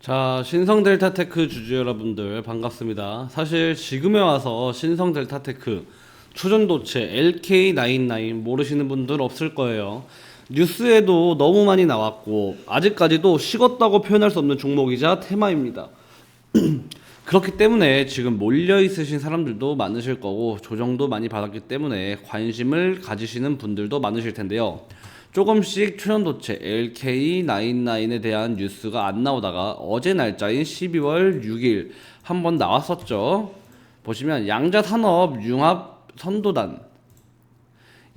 자, 신성 델타테크 주주 여러분들 반갑습니다. 사실 지금에 와서 신성 델타테크 초전도체 LK99 모르시는 분들 없을 거예요. 뉴스에도 너무 많이 나왔고 아직까지도 식었다고 표현할 수 없는 종목이자 테마입니다. 그렇기 때문에 지금 몰려 있으신 사람들도 많으실 거고 조정도 많이 받았기 때문에 관심을 가지시는 분들도 많으실 텐데요. 조금씩 초년도체 LK99에 대한 뉴스가 안 나오다가 어제 날짜인 12월 6일 한 번 나왔었죠. 보시면 양자산업 융합 선도단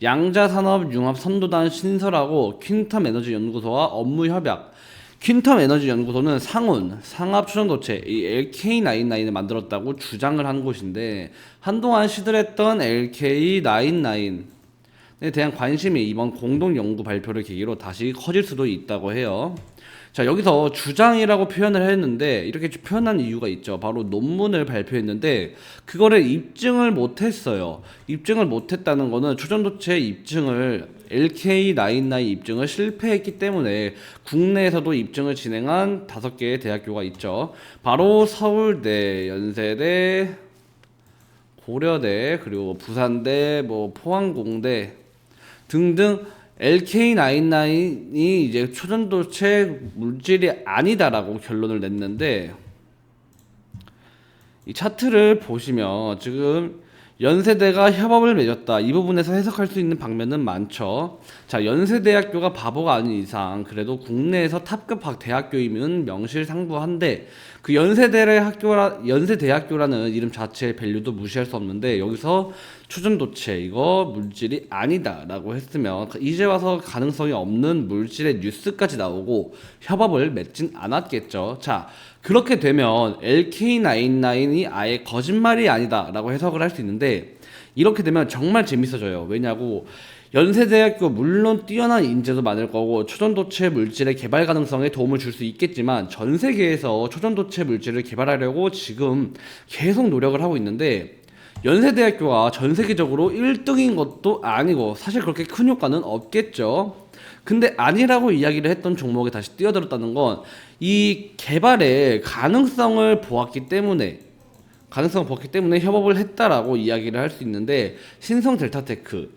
양자산업 융합 선도단 신설하고 퀸텀 에너지 연구소와 업무 협약 퀸텀 에너지 연구소는 상온 상압 추전도체 이 LK99을 만들었다고 주장을 한 곳인데 한동안 시들했던 LK99에 대한 관심이 이번 공동 연구 발표를 계기로 다시 커질 수도 있다고 해요. 자 여기서 주장이라고 표현을 했는데 이렇게 표현한 이유가 있죠. 바로 논문을 발표했는데 그거를 입증을 못 했어요. 입증을 못 했다는 거는 초전도체 입증을 LK99 입증을 실패했기 때문에 국내에서도 입증을 진행한 다섯 개의 대학교가 있죠. 바로 서울대, 연세대, 고려대, 그리고 부산대, 뭐 포항공대 등등 LK99이 이제 초전도체 물질이 아니다라고 결론을 냈는데 이 차트를 보시면 지금 연세대가 협업을 맺었다. 이 부분에서 해석할 수 있는 방면은 많죠. 자, 연세대학교가 바보가 아닌 이상 그래도 국내에서 탑급 학- 대학교이면 명실상부한데 그 연세대를 학교라 연세대학교라는 이름 자체의 밸류도 무시할 수 없는데 여기서 초전도체 이거 물질이 아니다라고 했으면 이제 와서 가능성이 없는 물질의 뉴스까지 나오고 협업을 맺진 않았겠죠. 자, 그렇게 되면 LK99이 아예 거짓말이 아니다라고 해석을 할 수 있는데 이렇게 되면 정말 재밌어져요. 왜냐고 연세대학교 물론 뛰어난 인재도 많을 거고 초전도체 물질의 개발 가능성에 도움을 줄 수 있겠지만 전 세계에서 초전도체 물질을 개발하려고 지금 계속 노력을 하고 있는데 연세대학교가 전 세계적으로 1등인 것도 아니고 사실 그렇게 큰 효과는 없겠죠. 근데 아니라고 이야기를 했던 종목에 다시 뛰어들었다는 건 이 개발의 가능성을 보았기 때문에 가능성을 보았기 때문에 협업을 했다라고 이야기를 할 수 있는데 신성 델타테크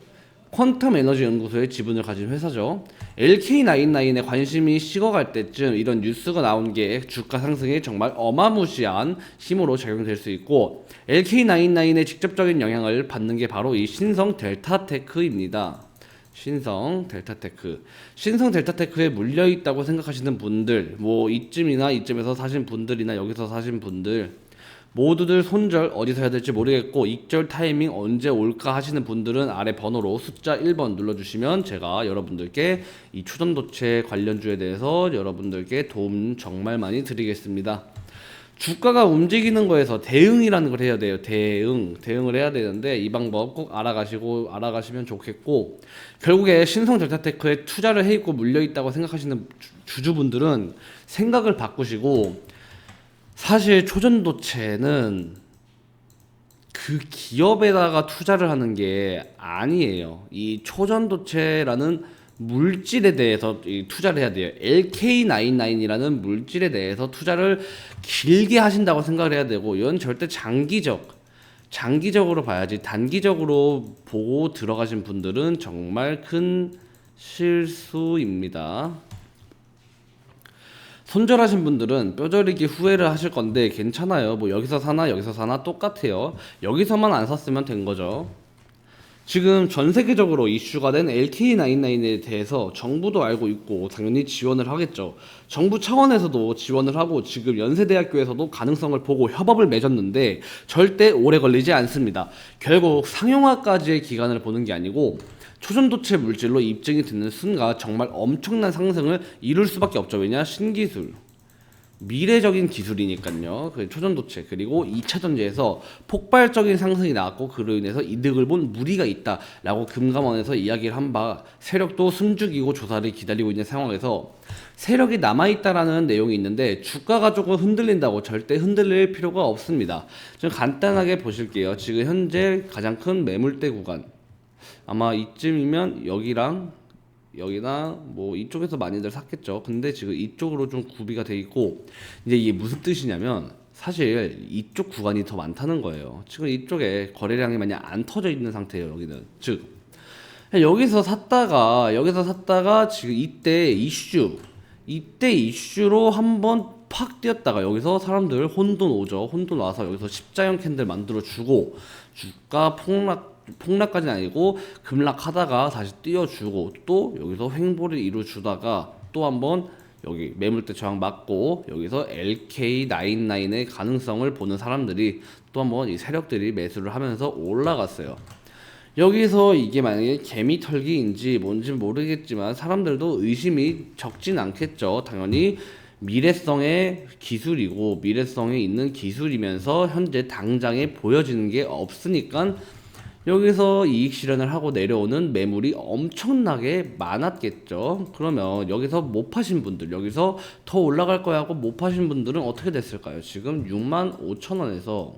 퀀텀 에너지 연구소의 지분을 가진 회사죠. LK99에 관심이 식어갈 때쯤 이런 뉴스가 나온 게 주가 상승에 정말 어마무시한 힘으로 작용될 수 있고 LK99의 직접적인 영향을 받는 게 바로 이 신성 델타테크입니다. 신성 델타테크 신성 델타테크에 물려 있다고 생각하시는 분들 뭐 이쯤이나 이쯤에서 사신 분들이나 여기서 사신 분들 모두들 손절 어디서 해야 될지 모르겠고 익절 타이밍 언제 올까 하시는 분들은 아래 번호로 숫자 1번 눌러주시면 제가 여러분들께 이 추전도체 관련주에 대해서 여러분들께 도움 정말 많이 드리겠습니다. 주가가 움직이는 거에서 대응이라는 걸 해야 돼요. 대응. 대응을 해야 되는데 이 방법 꼭 알아가시고 알아가시면 좋겠고 결국에 신성 델타테크에 투자를 해 있고 물려 있다고 생각하시는 주- 주주분들은 생각을 바꾸시고 사실 초전도체는 그 기업에다가 투자를 하는 게 아니에요. 이 초전도체라는 물질에 대해서 이 투자를 해야 돼요. LK99이라는 물질에 대해서 투자를 길게 하신다고 생각을 해야 되고 이건 절대 장기적 장기적으로 봐야지 단기적으로 보고 들어가신 분들은 정말 큰 실수입니다. 손절하신 분들은 뼈저리기 후회를 하실 건데 괜찮아요. 뭐 여기서 사나 여기서 사나 똑같아요. 여기서만 안 샀으면 된 거죠. 지금 전 세계적으로 이슈가 된 LK99에 대해서 정부도 알고 있고 당연히 지원을 하겠죠. 정부 차원에서도 지원을 하고 지금 연세대학교에서도 가능성을 보고 협업을 맺었는데 절대 오래 걸리지 않습니다. 결국 상용화까지의 기간을 보는 게 아니고 초전도체 물질로 입증이 되는 순간 정말 엄청난 상승을 이룰 수밖에 없죠. 왜냐 신기술. 미래적인 기술이니까요. 그 초전도체 그리고 2차 전지에서 폭발적인 상승이 나왔고 그로 인해서 이득을 본 무리가 있다라고 금감원에서 이야기를 한 바 세력도 숨죽이고 조사를 기다리고 있는 상황에서 세력이 남아 있다라는 내용이 있는데 주가가 조금 흔들린다고 절대 흔들릴 필요가 없습니다. 좀 간단하게 보실게요. 지금 현재 가장 큰 매물대 구간 아마 이쯤이면 여기랑 여기나 뭐 이쪽에서 많이들 샀겠죠. 근데 지금 이쪽으로 좀 구비가 돼 있고 이제 이게 무슨 뜻이냐면 사실 이쪽 구간이 더 많다는 거예요. 지금 이쪽에 거래량이 많이 안 터져 있는 상태예요. 여기는 즉 여기서 샀다가 여기서 샀다가 지금 이때 이슈 이때 이슈로 한번 팍 뛰었다가 여기서 사람들 혼돈 오죠. 혼돈 와서 여기서 십자형 캔들 만들어 주고 주가 폭락 폭락까지는 아니고 급락하다가 다시 띄워주고 또 여기서 횡보를 이루어주다가 또 한번 여기 매물대 저항 맞고 여기서 LK99의 가능성을 보는 사람들이 또 한번 이 세력들이 매수를 하면서 올라갔어요. 여기서 이게 만약에 개미 털기인지 뭔지 모르겠지만 사람들도 의심이 적진 않겠죠. 당연히 미래성의 기술이고 미래성에 있는 기술이면서 현재 당장에 보여지는 게 없으니까 여기서 이익 실현을 하고 내려오는 매물이 엄청나게 많았겠죠. 그러면 여기서 못 파신 분들, 여기서 더 올라갈 거야 하고 못 파신 분들은 어떻게 됐을까요? 지금 6만 5천 원에서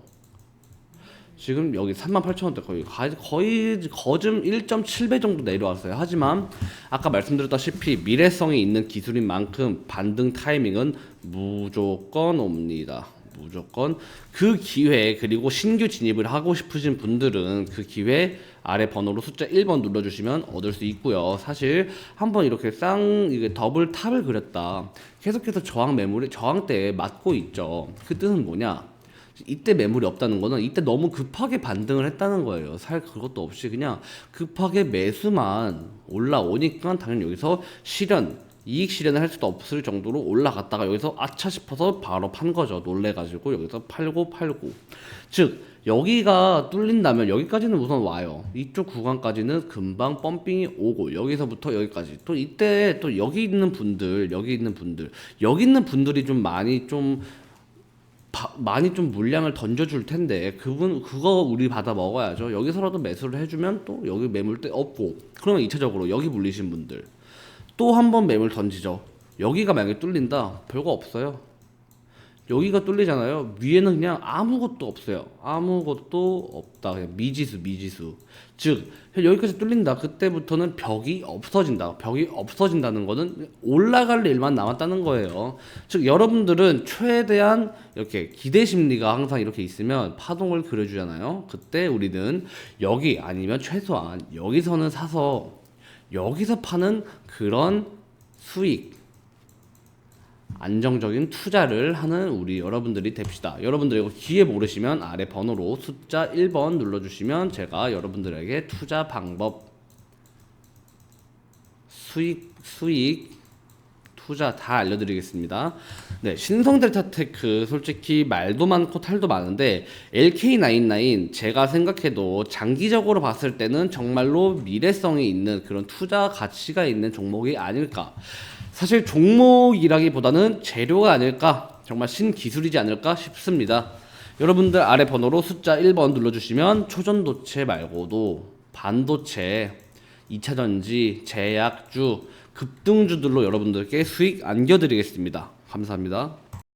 지금 여기 38,000원대 거의 가- 거의 거즘 1.7배 정도 내려왔어요. 하지만 아까 말씀드렸다시피 미래성이 있는 기술인 만큼 반등 타이밍은 무조건 옵니다. 무조건 그 기회 그리고 신규 진입을 하고 싶으신 분들은 그 기회 아래 번호로 숫자 1번 눌러주시면 얻을 수 있고요. 사실 한번 이렇게 쌍 이게 더블 탑을 그렸다. 계속해서 저항 매물이 저항대에 맞고 있죠. 그 뜻은 뭐냐? 이때 매물이 없다는 거는 이때 너무 급하게 반등을 했다는 거예요. 살 그것도 없이 그냥 급하게 매수만 올라오니까 당연히 여기서 실현 이익 실현을 할 수도 없을 정도로 올라갔다가 여기서 아차 싶어서 바로 판 거죠. 놀래가지고 여기서 팔고 팔고. 즉 여기가 뚫린다면 여기까지는 우선 와요. 이쪽 구간까지는 금방 펌핑이 오고 여기서부터 여기까지 또 이때 또 여기 있는 분들 여기 있는 분들 여기 있는 분들이 좀 많이 좀 바- 많이 좀 물량을 던져줄 텐데 그분 그거 우리 받아 먹어야죠. 여기서라도 매수를 해주면 또 여기 매물대 없고 그러면 2차적으로 여기 물리신 분들 또 한 번 매물 던지죠. 여기가 만약에 뚫린다 별거 없어요. 여기가 뚫리잖아요. 위에는 그냥 아무것도 없어요. 아무것도 없다. 그냥 미지수, 미지수. 즉, 여기까지 뚫린다. 그때부터는 벽이 없어진다. 벽이 없어진다는 거는 올라갈 일만 남았다는 거예요. 즉, 여러분들은 최대한 이렇게 기대 심리가 항상 이렇게 있으면 파동을 그려주잖아요. 그때 우리는 여기 아니면 최소한 여기서는 사서 여기서 파는 그런 수익, 안정적인 투자를 하는 우리 여러분들이 됩시다. 여러분들 이거 기회 모르시면 아래 번호로 숫자 1번 눌러주시면 제가 여러분들에게 투자 방법, 수익, 수익, 투자 다 알려드리겠습니다. 네, 신성 델타테크 솔직히 말도 많고 탈도 많은데 LK99 제가 생각해도 장기적으로 봤을 때는 정말로 미래성이 있는 그런 투자 가치가 있는 종목이 아닐까. 사실 종목이라기보다는 재료가 아닐까. 정말 신기술이지 않을까 싶습니다. 여러분들 아래 번호로 숫자 1번 눌러주시면 초전도체 말고도 반도체, 2차전지, 제약주, 급등주들로 여러분들께 수익 안겨드리겠습니다. 감사합니다.